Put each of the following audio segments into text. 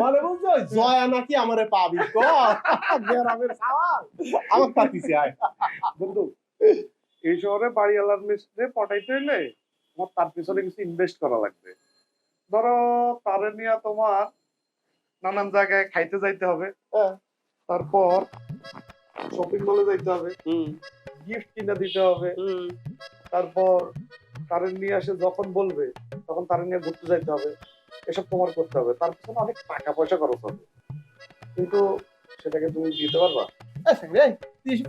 মানে বুঝছ? জয়া নাকি আমারে পাবি গ্রামের সাওয়াল। আমার আয়। বন্ধু এই শহরে বাড়িওয়ালার মিস্ত্রি পটাইতে হইলে তোমার তার পিছনে কিছু ইনভেস্ট করা লাগবে। ধরো তারে নিয়ে তোমার নানান জায়গায় খাইতে যাইতে হবে। হ্যাঁ। তারপর শপিং মলে যাইতে হবে। গিফট কিনে দিতে হবে। তারপর তারে নিয়ে আসে যখন বলবে তখন তারে নিয়ে ঘুরতে যাইতে হবে, এসব তোমার করতে হবে। তার পিছনে অনেক টাকা পয়সা খরচ হবে। কিন্তু সেটাকে তুমি দিতে পারবা?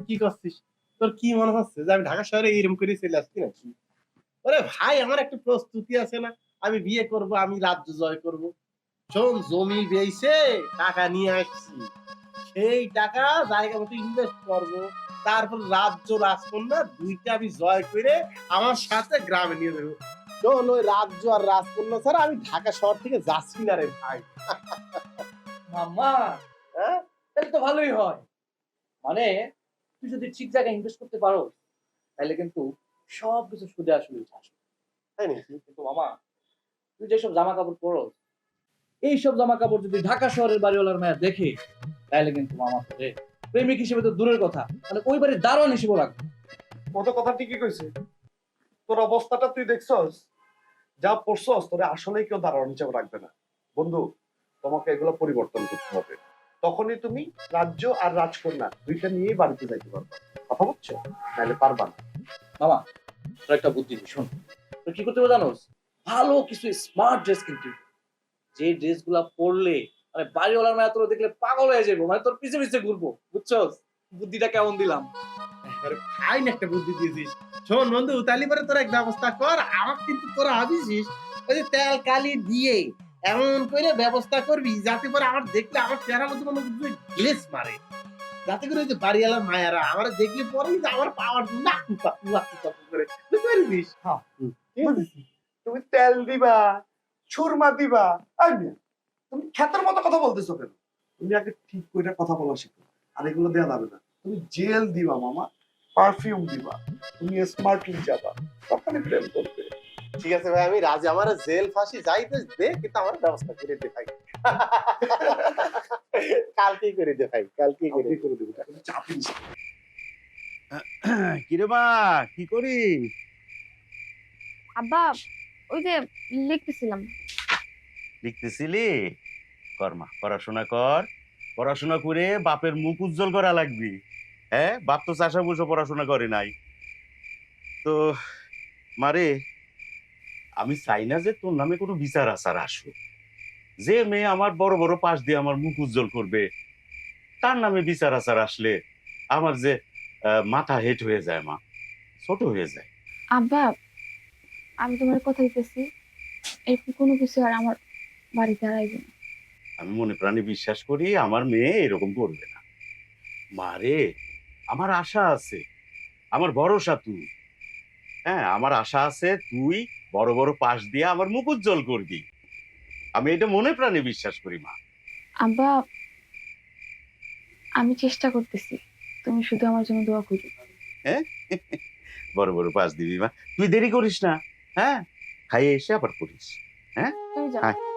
কি করছিস? তোর কি মনে হচ্ছে যে আমি ঢাকা শহরে এরকম করে চলে আসছি নাকি? ওরে ভাই, আমার একটা প্রস্তুতি আছে না। আমি বিয়ে করব, আমি রাজ্য জয় করব। শোন, জমি বেইছে, টাকা নিয়ে আসছি। সেই টাকা জায়গা মতো ইনভেস্ট করব। তারপর রাজ্য রাজকন্যা দুইটা আমি জয় করে আমার সাথে গ্রামে নিয়ে যাব শোন ওই রাজ্য আর রাজকন্যা ছাড়া আমি ঢাকা শহর থেকে যাচ্ছি না রে ভাই। মাম্মা হ্যাঁ? তাহলে তো ভালোই হয়। মানে তুই যদি ঠিক জায়গায় ইনভেস্ট করতে পারো তাহলে কিন্তু সব কিছু সুদে আসলে আসবে তাই নাকি? কিন্তু মামা তুই যেসব জামা কাপড় পরো এইসব জামা কাপড় যদি ঢাকা শহরের বাড়িওয়ালার মেয়ে দেখে তাহলে কিন্তু মামা তোরে প্রেমিক হিসেবে তো দূরের কথা। মানে ওই বাড়ির দারোয়ান হিসেবে রাখবে কত কথা ঠিকই কইছে। তোর অবস্থাটা তুই দেখছস যা পড়ছস তোরে আসলেই কেউ দারোয়ান হিসাবে রাখবে না। বন্ধু তোমাকে এগুলো পরিবর্তন করতে হবে। তখনই তুমি রাজ্য আর রাজকন্যা দুইটা নিয়েই বাড়িতে যাইতে পারবা। কথা বুঝছ নাহলে পারবা না। মামা তোর একটা বুদ্ধি শোন। তুই কি করতে হবে জানোস? ভালো কিছু স্মার্ট ড্রেস কিনতে যে ড্রেসগুলা পরলে মানে বাড়িওয়ালার মেয়ে তোর দেখলে পাগল হয়ে যাব মানে তোর পিছে পিছে ঘুরবো বুঝছস? বুদ্ধিটা কেমন দিলাম? আরে ফাইন একটা বুদ্ধি দিয়েছিস। শোন বন্ধু তালি পরে তোর এক ব্যবস্থা কর আমার কিন্তু তোরা ভাবিছিস ওই যে তেল কালি দিয়ে এমন করে ব্যবস্থা করবি যাতে করে আমার দেখলে আমার মধ্যে গ্লেস মারে। যাতে করে ওই যে বাড়িওয়ালার মায়েরা আমার দেখলে পরেই যে আমার পাওয়ার না করে। বুঝতে পারছিস? হ্যাঁ। তুমি তেল দিবা সুরমা দিবা আর তুমি খ্যাতের মতো কথা বলতেছো কেন? তুমি আগে ঠিক করে কথা বলা শিখো আর এগুলো দেওয়া যাবে না। তুমি জেল দিবা মামা। পারফিউম দিবা তুমি স্মার্টলি যাবা তখনই প্রেম করবে। ঠিক আছে ভাই আমি রাজি। আমার জেল ফাঁসি যাইতে দে কিন্তু আমার ব্যবস্থা করে দে ভাই। কালকেই করে দে ভাই কালকেই করে করে দেবো চাপি কিরে মা কি করি আব্বা ওই যে লিখতেছিলাম। লিখতেছিলি? কর মা পড়াশোনা কর। পড়াশোনা করে বাপের মুখ উজ্জ্বল করা লাগবি। হ্যাঁ বাপ তো চাষা বুঝো পড়াশোনা করে নাই। তো মারে আমি চাই না যে তোর নামে কোনো বিচার আচার আসুক। যে মেয়ে আমার বড় বড় পাশ দিয়ে আমার মুখ উজ্জ্বল করবে তার নামে বিচার আচার আসলে আমার যে মাথা হেট হয়ে যায় মা। ছোট হয়ে যায়। আব্বা আমি তোমার কথা দিতেছি এরকম কোনো কিছু আর আমার বাড়িতে আইবে না। আমি মনে প্রাণে বিশ্বাস করি আমার মেয়ে এরকম করবে না। মারে আমার আশা আছে। আমার ভরসা তুই। হ্যাঁ আমার আশা আছে তুই বড় বড় পাশ দিয়ে আমার মুখ উজ্জ্বল করবি। আমি এটা মনে প্রাণে বিশ্বাস করি মা। আব্বা আমি চেষ্টা করতেছি। তুমি শুধু আমার জন্য দোয়া করো। বড় বড় পাশ দিবি মা। তুই দেরি করিস না। হ্যাঁ? খাইয়ে এসে আবার করিস হ্যাঁ? তুমি যাও। আয়।